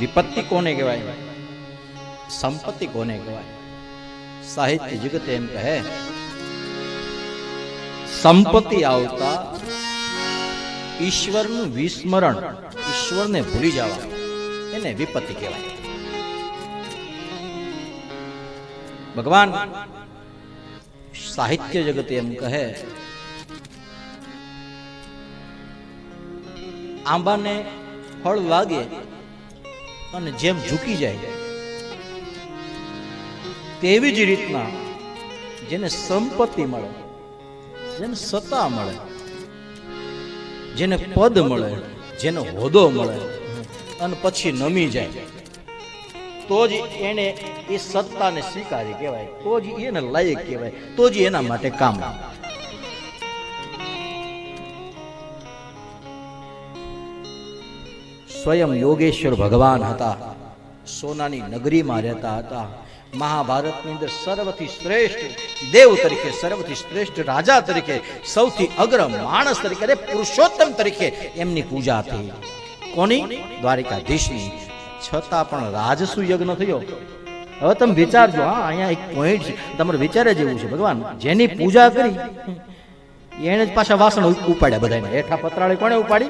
વિપત્તિ કોને કહેવાય? સંપત્તિ કોને કહેવાય? સાહિત્ય જગત એમ કહે, સંપત્તિ આવતા ઈશ્વરનું વિસ્મરણ ઈશ્વરને ભૂલી જવા, એને વિપત્તિ કહેવાય. ભગવાન સાહિત્ય જગત એમ કહે, આંબાને ફળ લાગે અને જેમ ઝૂકી જાય તેવી જ રીતના જેને સંપત્તિ મળે, જેને સત્તા મળે, જેને પદ મળે, જેને હોદો મળે અને પછી નમી જાય, તો જ એને એ સત્તાને સ્વીકારી કહેવાય, તો જ એને લાયક કહેવાય, તો જ એના માટે કામ આવે. સ્વયં યોગેશ્વર ભગવાન હતા. સોનાની નગરીમાં રહેતા હતા. મહાભારતની અંદર સર્વથી શ્રેષ્ઠ દેવ તરીકે, સર્વથી શ્રેષ્ઠ રાજા તરીકે, સૌથી અગ્ર માણસ તરીકે અરે પુરુષોત્તમ તરીકે એમની પૂજા થઈ. કોની? દ્વારિકાધીશની. છતાં પણ રાજસુ યજ્ઞ થયો. હવે તમે વિચારજો, હા, અહીંયા એક પોઈન્ટ છે. તમારે વિચારે જેવું છે. ભગવાન, જેની પૂજા કરી એને જ પાછા વાસણ ઉપાડ્યા બધાને હેઠા પતરાળી કોણે ઉપાડી?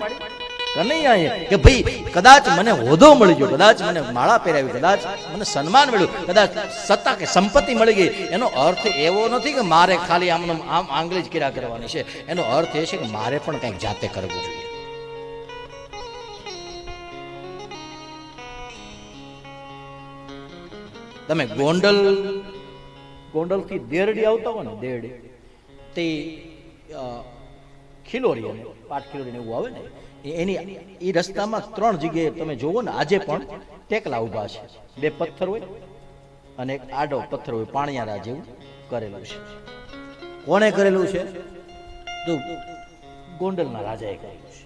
કનૈયાએ કે ભાઈ કદાચ મને હોદો મળી ગયો કદાચ મને માળા પહેરાવી કદાચ મને સન્માન મળ્યું કદાચ સત્તા કે સંપત્તિ મળી ગઈ. એનો અર્થ એવો નથી કે મારે ખાલી આમ આમ આંગળી જ કર્યા કરવાની છે. એનો અર્થ એ છે કે મારે પણ કંઈક જાતે કરવું જોઈએ. તમે ગોંડલ ગોંડલથી દેરડી આવતા હો ને દેરડી. તે ખિલોરી અને પાટ ખિલોરીને એવું આવે ને એની એ રસ્તામાં ત્રણ જગ્યાએ તમે જોવો ને, આજે પણ ટેકલા ઊભા છે. બે પથ્થર હોય અને એક આડો પથ્થર હોય પાણિયારા જેવું કરેલું છે. કોણે કરેલું છે? તો ગોંડલના રાજાએ કરેલું છે.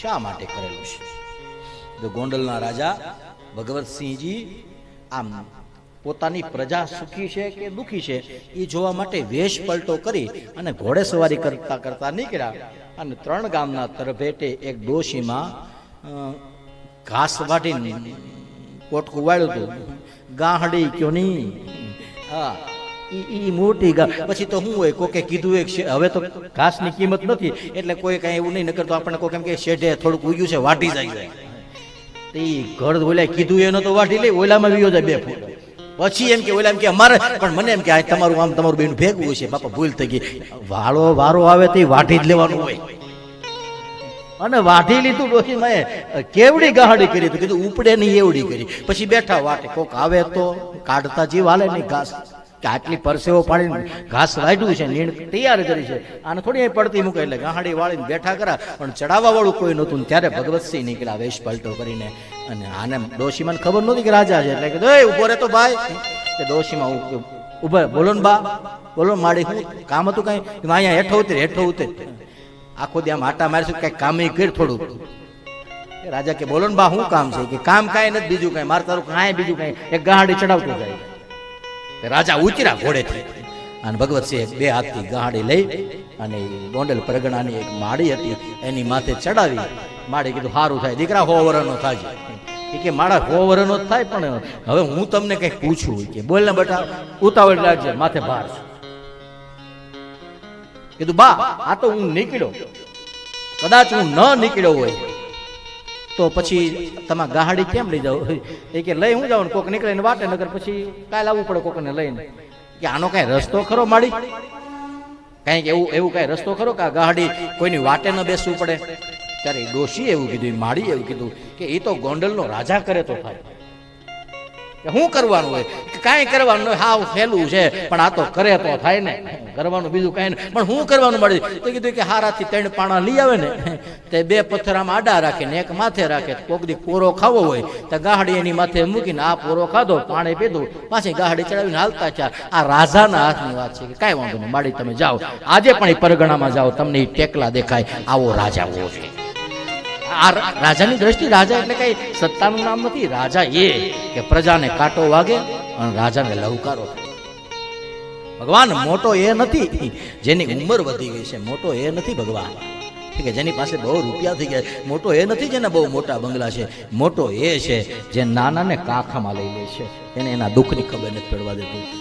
શા માટે કરેલું છે? તો ગોંડલના રાજા ભગવતસિંહજી આમ પોતાની પ્રજા સુખી છે કે દુખી છે, એ જોવા માટે વેશ પલટો કરી અને ઘોડે સવારી કરતા કરતા નીકળ્યા. અને ત્રણ ગામના તરભેટે એક ડોશીમાં ઘાસ વાટીને પોટકું વાળ્યું હતું. ગાહડી કયો નહીં હા, ઈ મોટી પછી તો શું હોય, કોકે કીધું એક હવે તો ઘાસની કિંમત નથી, એટલે કોઈ કાંઈ એવું નહીં, નકર તો આપણને કોઈ એમ કે શેઢે થોડુંક ઉગ્યું છે વાટી જાય. તે ઈ ઘર ઓલા કીધું એનો તો વાટી લે, ઓલામાં વિયો જાય બે ફૂટ. પછી એમ કે, ઓલા એમ કે, અમારે પણ મને એમ કે, આ તમારું, આમ તમારું બેન ભેગું છે, બાપા, ભૂલ થઈ ગઈ. વાળો, વારો આવે તો વાટી જ લેવાનું હોય. અને વાઢી લીધું પછી મેં કેવડી ગહાડી કરી, તો કીધું ઉપડે નહીં, એવડી કરી. પછી બેઠા વાટે, કોક આવે તો કાઢતા જીવ, હાલે નહીં ઘાસ. કે આટલી પરસેવો પાડીને ઘાસ વાઢ્યું છે, નીણ તૈયાર કરી છે. આને થોડી અહીં પડતી મૂકે એટલે ગાહાડી વાળીને બેઠા કરા. પણ ચડાવવા વાળું કોઈ નહોતું ત્યારે ભગવતસિંહ નીકળ્યા, વેશ પલટો કરીને. અને આને ડોશીમાને ખબર નહોતી કે રાજા છે. એટલે કીધું એ ઊભો રે તો ભાઈ. કે ડોશીમાં ઊભા બોલો ને બા, બોલો માડી શું કામ હતું કઈ? અહીંયા હેઠો ઉતરે હેઠો ઉતરે. આખો દી આમ આટા મારીશું કઈ કામ કર થોડું. રાજા કે, બોલો ને બા શું કામ છે? કે, કામ કાંઈ નથી, બીજું કાંઈ. મારે તારું કાંઈ બીજું કાંઈ. એક ગાહડી ચડાવતું જાય. તે રાજા ઉતર્યા ઘોડેથી. અને ભગવતસિંહ બે હાથથી ગાડી લઈ અને ગોંડલ પરગણાની એક માળી હતી એની માથે ચડાવી. માળી કીધું સારું થાય દીકરા હો વરનો થાય એ કે માળા હો વરનો જ થાય પણ હવે હું તમને કંઈક પૂછું. કે બોલ ને બેટા ઉતાવળ લાગજે માથે ભાર કીધું બા આ તો હું નીકળ્યો. કદાચ હું ન નીકળ્યો હોય તો પછી તમે ગાડી કેમ લઈ જાવ? એ કે લઈ હું જાઉં ને કોક નીકળે ને વાટે નગર પછી કાલે આવવું પડે કોકને લઈને. કે આનો કઈ રસ્તો ખરો માડી? કંઈક એવું એવું કઈ રસ્તો ખરો કે આ ગાડી કોઈની વાટે ન બેસવું પડે? ત્યારે ડોશીએ એવું કીધું માડી એવું કીધું કે એ તો ગોંડલનો રાજા કરે તો થાય. શું કરવાનું હોય? કાંઈ કરવાનું હાવ સહેલું છે. પણ આ તો કરે તો થાય ને. કરવાનું બીજું કાંઈ નહીં. પણ હું કરવાનું મળે તો કીધું કે હારાથી ત્રણ પાણા લઈ આવે ને. તે બે પથ્થર આડા રાખે ને એક માથે રાખે. કોક દી પોરો ખાવો હોય, તો ગાહડી એની માથે મૂકીને આ પોરો ખાધો, પાણી પીધું. પાછી ગાહડી ચડાવીને હાલતા ચાર. આ રાજાના હાથની વાત છે કે કાંઈ વાંધો નહીં. માડી તમે જાઓ. આજે પણ એ પરગણામાં જાઓ. તમને એ ટેકલા દેખાય. આવો રાજા હોવો છે આ રાજાની દ્રષ્ટિ રાજા એટલે કઈ સત્તાનું નામ નથી. રાજા એ કે પ્રજાને કાંટો વાગે અને રાજાને લવકારો થાય. ભગવાન મોટો એ નથી, જેની ઉંમર વધી ગઈ છે, મોટો એ નથી ભગવાન. કે જેની પાસે બહુ રૂપિયા થઈ ગયા મોટો એ નથી જેને બહુ મોટા બંગલા છે, મોટો એ છે જે નાનાને કાખામાં લઈ લે છે. એને એના દુઃખની ખબર નથી પડવા દેતું.